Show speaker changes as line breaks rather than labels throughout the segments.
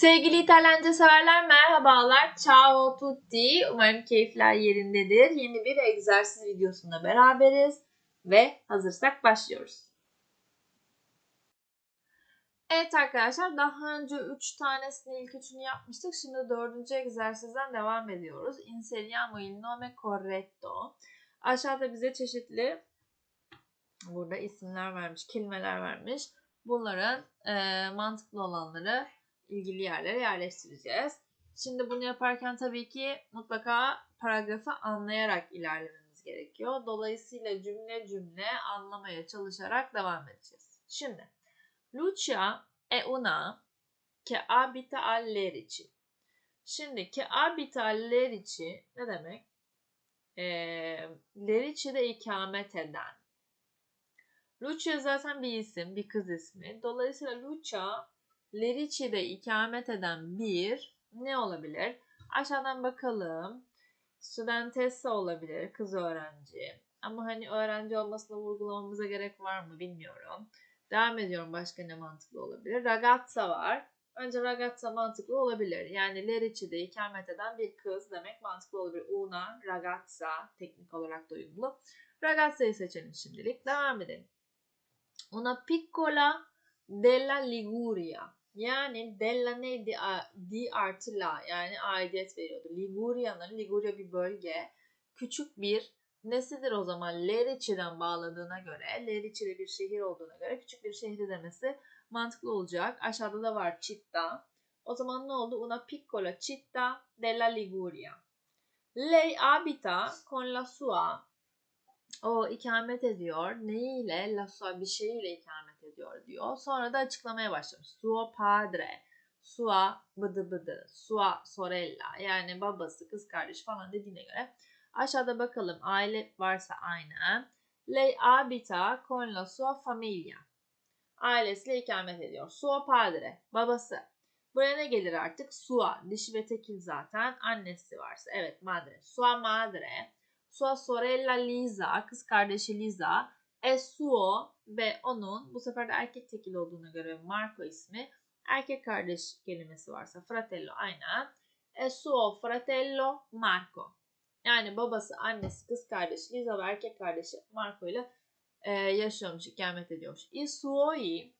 Sevgili İtalyanca severler merhabalar. Ciao tutti. Umarım keyifler yerindedir. Yeni bir egzersiz videosunda beraberiz ve hazırsak başlıyoruz. Evet arkadaşlar daha önce 3 tanesini ilk üçünü yapmıştık. Şimdi dördüncü egzersizden devam ediyoruz. Inseriamo il nome corretto. Aşağıda bize çeşitli burada isimler vermiş, kelimeler vermiş. Bunların e, mantıklı olanları ilgili yerlere yerleştireceğiz. Şimdi bunu yaparken tabii ki mutlaka paragrafı anlayarak ilerlememiz gerekiyor. Dolayısıyla cümle cümle anlamaya çalışarak devam edeceğiz. Şimdi Lucia è una che abita a Lerici. Şimdi che abita Lerici ne demek? E, Lerici'de ikamet eden. Lucia zaten bir isim, bir kız ismi. Dolayısıyla Lucia Lerici'de ikamet eden bir ne olabilir? Aşağıdan bakalım. Studentessa olabilir, kız öğrenci. Ama hani öğrenci olmasını vurgulamamıza gerek var mı bilmiyorum. Devam ediyorum başka ne mantıklı olabilir? Ragazza var. Önce ragazza mantıklı olabilir. Yani Lerici'de ikamet eden bir kız demek mantıklı olabilir. Una, ragazza teknik olarak da uyumlu. Ragazza'yı seçelim şimdilik. Devam edelim. Una piccola della Liguria. Yani della neydi? Di artı la. Yani aidiyet veriyordu. Liguria'nın, Liguria bir bölge. Küçük bir nesidir o zaman? Lerici'den bağladığına göre, Lerici'de bir şehir olduğuna göre küçük bir şehri demesi mantıklı olacak. Aşağıda da var città. O zaman ne oldu? Una piccola città della Liguria. Lei abita con la sua o ikamet ediyor. Neyiyle? La sua bir şeyiyle ikamet ediyor diyor. Sonra da açıklamaya başlamış. Suo padre, sua bıdı bıdı, sua sorella yani babası, kız kardeş falan dediğine göre aşağıda bakalım aile varsa aynı. Lei abita con la sua famiglia. Ailesiyle ikamet ediyor. Suo padre, babası. Buraya ne gelir artık? Sua, dişi ve tekil zaten. Annesi varsa. Evet, madre. Sua madre sua sorella Lisa, kız kardeşi Lisa, e suo ve onun bu sefer de erkek tekil olduğuna göre Marco ismi erkek kardeş kelimesi varsa fratello aynen. E suo fratello Marco. Yani babası, annesi, kız kardeşi Lisa ve erkek kardeşi Marco ile e, yaşıyormuş, ikamet ediyormuş. I suoi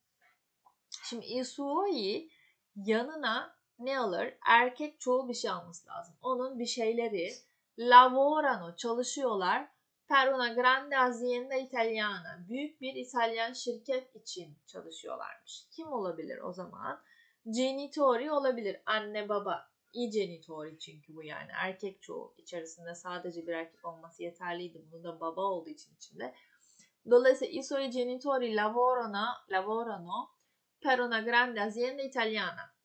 Şimdi i suoi yanına ne alır? Erkek çoğul bir şey alması lazım. Onun bir şeyleri lavorano çalışıyorlar per una grande azienda italiana. Büyük bir İtalyan şirket için çalışıyorlarmış. Kim olabilir o zaman? Genitori olabilir. Anne baba. I genitori çünkü bu yani erkek çoğu içerisinde sadece bir erkek olması yeterliydi. Bunu da baba olduğu için içinde. Dolayısıyla i suoi genitori lavorano, lavorano per una grande azienda italiana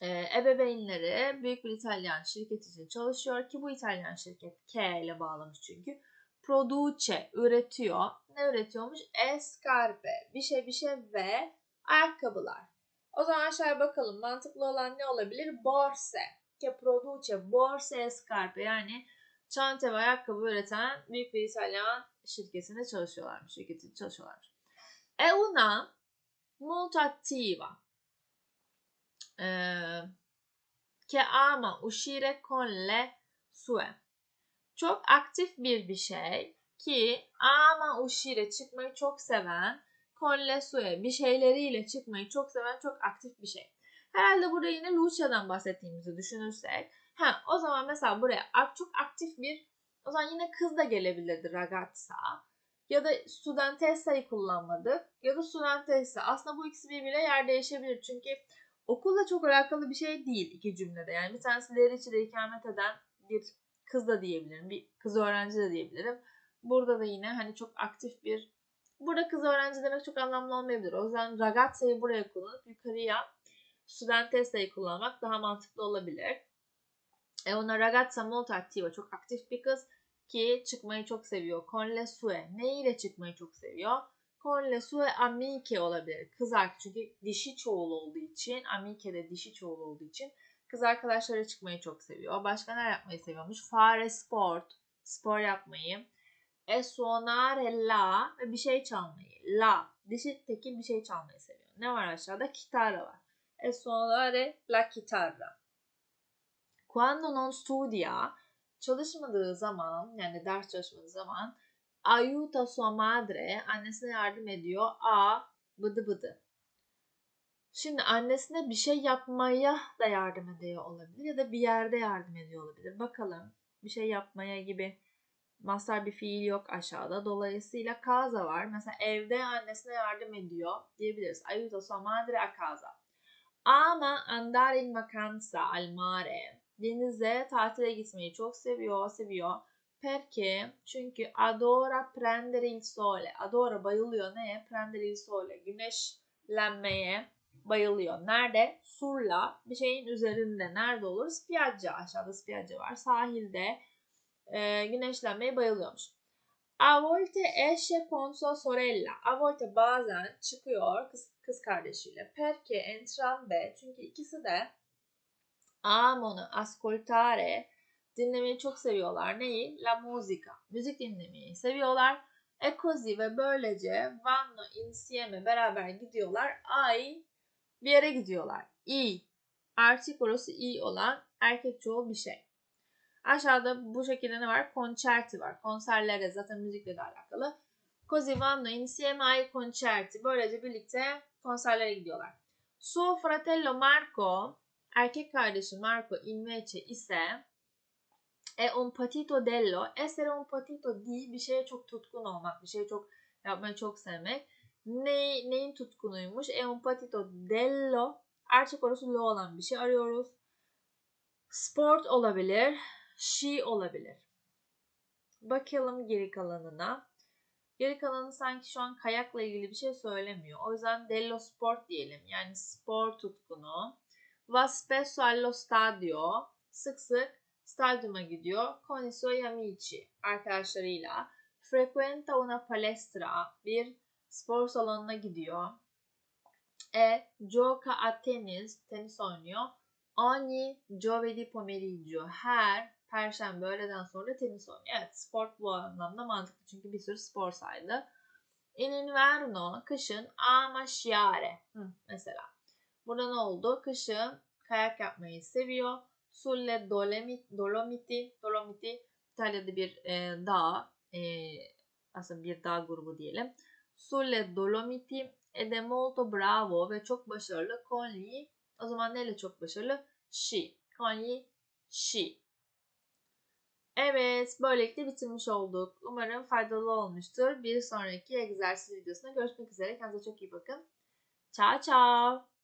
e, ebeveynleri büyük bir İtalyan şirket için çalışıyor ki bu İtalyan şirket K ile bağlamış çünkü. Produce üretiyor. Ne üretiyormuş? Escarpe. Bir şey bir şey ve ayakkabılar. O zaman aşağıya bakalım. Mantıklı olan ne olabilir? Borse. Che produce borse escarpe. Yani çanta ve ayakkabı üreten büyük bir İtalyan şirketinde çalışıyorlarmış. Şirketinde çalışıyorlarmış. E una molto attiva eh, che ama uscire con le sue. Çok aktif bir bir şey ki ama uscire çıkmayı çok seven, con le sue bir şeyleriyle çıkmayı çok seven çok aktif bir şey. Herhalde burada yine Lucia'dan bahsettiğimizi düşünürsek, ha o zaman mesela buraya çok aktif bir, o zaman yine kız da gelebilirdi ragazza. Ya da studentessa'yı kullanmadık. Ya da studentessa. Aslında bu ikisi birbiriyle yer değişebilir. Çünkü okulla çok alakalı bir şey değil iki cümlede. Yani bir tanesi Leriçi'de ikamet eden bir kız da diyebilirim. Bir kız öğrenci de diyebilirim. Burada da yine hani çok aktif bir Burada kız öğrenci demek çok anlamlı olmayabilir. O yüzden ragazza'yı buraya kullanıp yukarıya studentessa'yı kullanmak daha mantıklı olabilir. E ona ragazza molto attiva çok aktif bir kız ki çıkmayı çok seviyor. Con le sue ne ile çıkmayı çok seviyor? Con le sue amiche olabilir. Kız arkadaş çünkü dişi çoğul olduğu için, amiche de dişi çoğul olduğu için kız arkadaşlara çıkmayı çok seviyor. Başka ne yapmayı seviyormuş? Fare sport, spor yapmayı. E suonare la ve bir şey çalmayı. La, dişi tekil bir şey çalmayı seviyor. Ne var aşağıda? Kitara var. e suonare la chitarra. Quando non studia, çalışmadığı zaman yani ders çalışmadığı zaman aiuta sua madre annesine yardım ediyor. A bıdı bıdı. Şimdi annesine bir şey yapmaya da yardım ediyor olabilir ya da bir yerde yardım ediyor olabilir. Bakalım bir şey yapmaya gibi mastar bir fiil yok aşağıda. Dolayısıyla kaza var. Mesela evde annesine yardım ediyor diyebiliriz. Aiuta sua madre a casa. Ama andare in vacanza al mare. Denize tatile gitmeyi çok seviyor, seviyor. Perché? Çünkü adora prendere il sole. Adora bayılıyor neye? Prendere il sole. Güneşlenmeye bayılıyor. Nerede? Surla bir şeyin üzerinde. Nerede olur? Spiaggia. Aşağıda spiaggia var. Sahilde e, güneşlenmeye bayılıyormuş. A volte esce con sua sorella. A volte bazen çıkıyor kız, kız kardeşiyle. Perché entrambe. Çünkü ikisi de amano ascoltare dinlemeyi çok seviyorlar. Neyi? La musica. Müzik dinlemeyi seviyorlar. E ve böylece vanno insieme beraber gidiyorlar. Ay bir yere gidiyorlar. I. Artikolosu i olan erkek çoğul bir şey. Aşağıda bu şekilde ne var? Concerti var. Konserlere zaten müzikle de alakalı. Così vanno insieme ai concerti. Böylece birlikte konserlere gidiyorlar. Suo fratello Marco, erkek kardeşi Marco invece ise e un patito dello. Essere un patito di bir şeye çok tutkun olmak, bir şeyi çok yapmayı çok sevmek. Ne, neyin tutkunuymuş? E un patito dello. Erkek orası lo olan bir şey arıyoruz. Sport olabilir. She olabilir. Bakalım geri kalanına. Geri kalanı sanki şu an kayakla ilgili bir şey söylemiyor. O yüzden dello sport diyelim. Yani spor tutkunu. Va spesso allo stadio. Sık sık stadyuma gidiyor. Con i suoi amici. Arkadaşlarıyla. Frequenta una palestra. Bir spor salonuna gidiyor. E gioca a tennis. Tenis oynuyor. Ogni giovedì pomeriggio. Her Perşembe öğleden sonra tenis oynuyor. Evet spor bu anlamda mantıklı çünkü bir sürü spor saydı. In inverno, kışın ama sciare. Hı, mesela. Burada ne oldu? Kışın kayak yapmayı seviyor. Sulle Dolomiti, Dolomiti, Dolomiti İtalya'da bir e, dağ, e, aslında bir dağ grubu diyelim. Sulle Dolomiti ed è molto bravo ve çok başarılı. Con gli, o zaman neyle çok başarılı? Sci. Con gli sci. Evet, böylelikle bitirmiş olduk. Umarım faydalı olmuştur. Bir sonraki egzersiz videosunda görüşmek üzere. Kendinize çok iyi bakın. Ciao ciao.